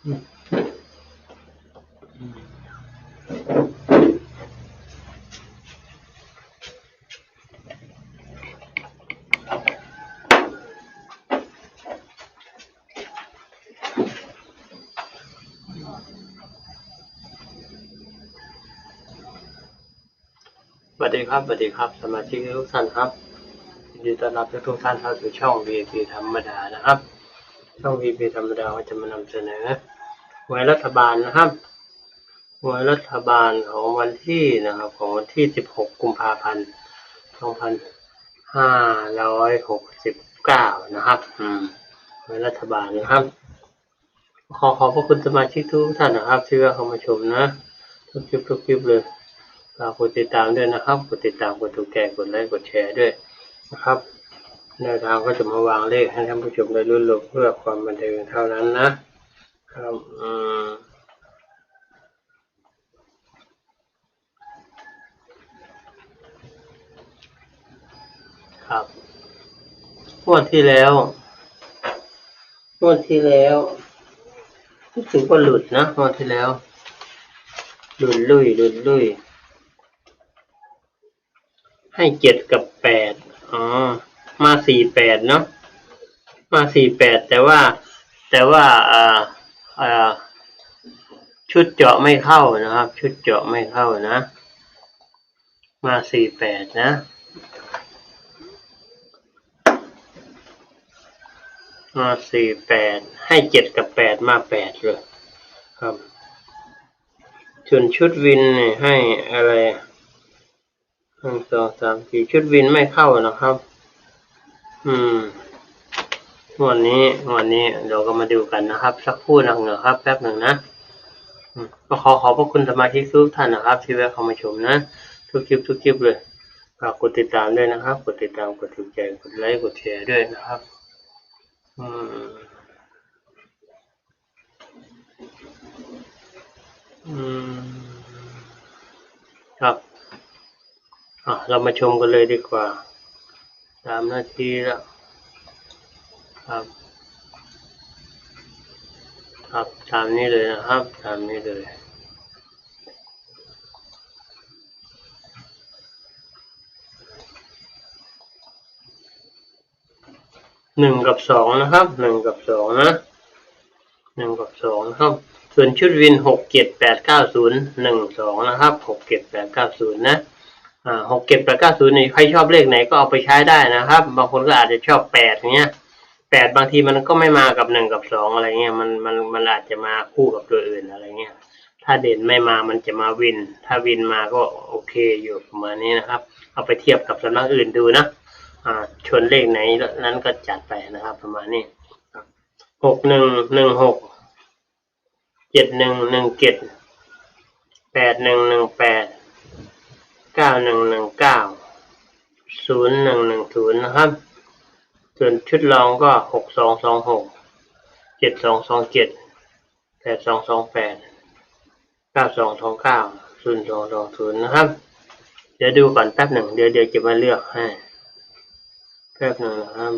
สวัสดีครับสวัสดีครับ สมาชิกทุกท่านครับยินดีต้อนรับทุกท่านเข้าสู่ช่อง VP ธรรมดานะครับ ช่อง VP ธรรมดาจะมานำเสนอหวยรัฐบาลนะครับหวยรัฐบาลของวันที่นะครับ ของวันที่ 16 กุมภาพันธ์ 2569 นะครับอืมหวยรัฐบาลนะครับ ขอขอบพระคุณสมาชิกทุกท่านนะครับ ที่เข้ามาชมนะ ทุกคลิปทุกคลิปเลยฝากกดติดตามด้วยนะครับ กดติดตาม กดถูกแก่กดไลค์ กดแชร์ด้วยนะครับ แนวทางก็จะมาวางเลขให้ท่านผู้ชมได้รุ่นลบเพื่อความบันเทิงเท่านั้นนะครับอืมครับงวดที่แล้วงวดที่แล้วรู้สึกว่าหลุดนะงวดที่แล้ว หลุดลุยหลุดลุยให้เจ็ดกับแปด มาสี่แปดเนาะมาสี่แปดแต่ว่าแต่ว่าอ่าอ่าชุดเจาะไม่เข้านะครับ ชุดเจาะไม่เข้านะ มาสี่แปดนะมาสี่แปดให้เจ็ดกับแปดมาแปดเลยครับส่วนชุดวินให้อะไรหนึ่งสองสามสี่ชุดวินไม่เข้านะครับ อืมวันนี้วันนี้เราก็มาดูกันนะครับ สักครู่หนึ่งนะครับ แป๊บหนึ่งนะก็ขอขอบพระคุณสมาชิกทุกท่านนะครับ ที่แวะเข้ามาชมนะ ทุกคลิปทุกคลิปเลยฝากกดติดตามด้วยนะครับ กดติดตามกดถูกใจกดไลค์กดแชร์ด้วยนะครับ อืม อืม ครับอะเรามาชมกันเลยดีกว่า สามนาทีแล้วครับครับตามนี้เลยนะครับตามนี้เลยหนึ่งกับสองนะครับหนึ่งกับสองนะหนึ่งกับสองนะครับ ส่วนชุดวินหกเจ็ดแปดเก้าศูนย์หนึ่งสองนะครับหกเจ็ดแปดเก้าศูนย์นะ หกเจ็ดแปดเก้าศูนย์นี่ใครชอบเลขไหนก็เอาไปใช้ได้นะครับ บางคนก็อาจจะชอบแปดเงี้ยแปดบางทีมันก็ไม่มากับหนึ่งกับสองอะไรเงี้ยมันมันมันอาจจะมาคู่กับตัวอื่นอะไรเงี้ยถ้าเด่นไม่มามันจะมาวิน ถ้าวินมาก็โอเคอยู่ประมาณนี้นะครับ เอาไปเทียบกับสำนักอื่นดูนะอ่าชนเลขไหนนั้นก็จัดไปนะครับ ประมาณนี้หกหนึ่งหนึ่งหกเจ็ดหนึ่งหนึ่งเจ็ดแปดหนึ่งหนึ่งแปด ก้าหนึ่งหนึ่งเก้าศูนย์หนึ่งหนึ่งศูนย์นะครับ ส่วนชุดรองก็หกสองสองหกเจ็ดสองสองเจ็ดแปดสองสองแปดเก้าสองสองเก้าศูนย์สองสองศูนย์นะครับ เดี๋ยวดูก่อนแป๊บหนึ่งเดี๋ยวเดี๋ยวจะมาเลือกให้แป๊บหนึ่งนะครับ